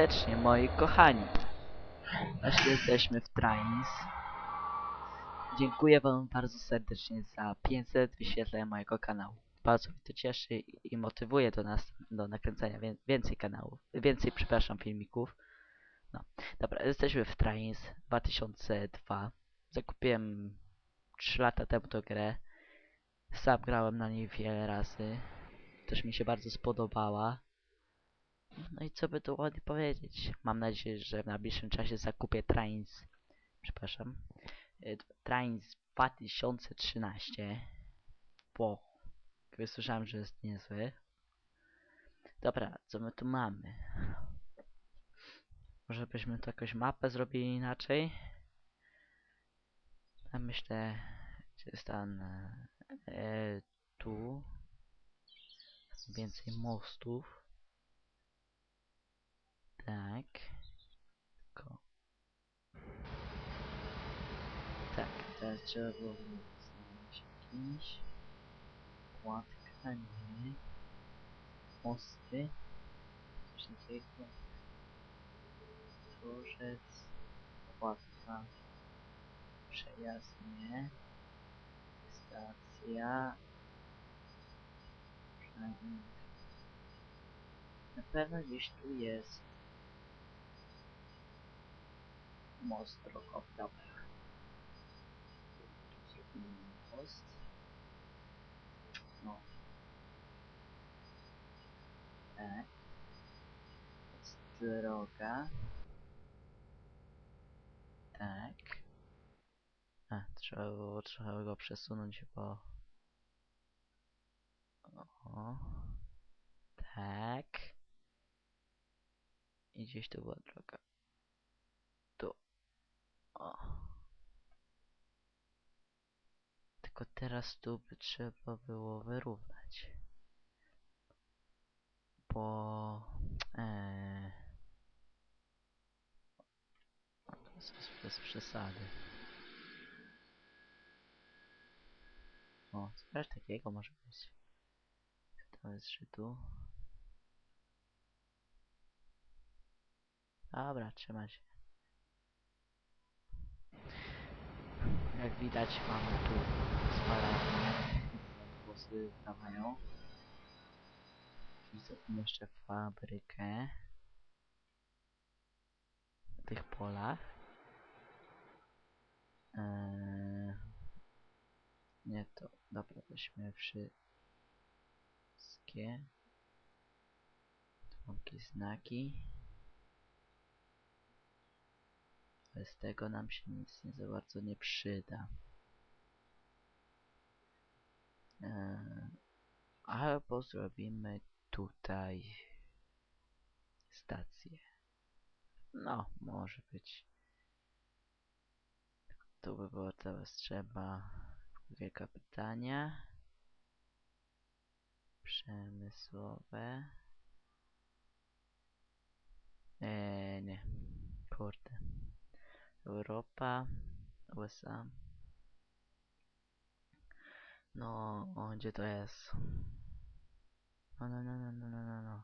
serdecznie, moi kochani. Właśnie jesteśmy w Trains. Dziękuję wam bardzo serdecznie za 500 wyświetleń mojego kanału. Bardzo mnie to cieszy i motywuje do nas, do nakręcania wię więcej kanałów, więcej, przepraszam, filmików. No, dobra, jesteśmy w Trains 2002. Zakupiłem 3 lata temu tę grę. Sam grałem na niej wiele razy. Też mi się bardzo spodobała. No i co by tu ładnie powiedzieć? Mam nadzieję, że w najbliższym czasie zakupię Trains. Przepraszam. y, Trains 2013. Bo wysłyszałem, że jest niezły. Dobra, co my tu mamy? Może byśmy tu jakąś mapę zrobili inaczej? Ja myślę, że jest tam e, tu więcej mostów. Tak. Tylko. Tak, teraz trzeba było znaleźć jakiś płatka, nie. Mosty. Coś takiego. Dworzec. Płatka. Przejazd, nie. Stacja. Na pewno gdzieś tu jest most. Tu zrobimy most. No. Tak. Jest droga. Tak. A, trzeba było trochę go przesunąć, bo... O. Tak. I gdzieś tu była droga. Tylko teraz tu by trzeba było wyrównać. Bo... Jest bez- przesady. O, coś takiego może być. To jest, że tu. Dobra, trzyma się. Jak widać mamy tu spalarnię. Głosy dawają. Tu jeszcze fabrykę. W tych polach. Eee, nie to. Dobra, weźmy wszystkie. Tu znaki. Bez tego nam się nic nie za bardzo nie przyda. Eee, albo zrobimy tutaj stację. No, może być. Tu by było teraz trzeba kilka pytania. Przemysłowe. Eee, nie. Kurde. Europa, USA. No, o, gdzie to jest? No, no, no, no, no, no, no, no.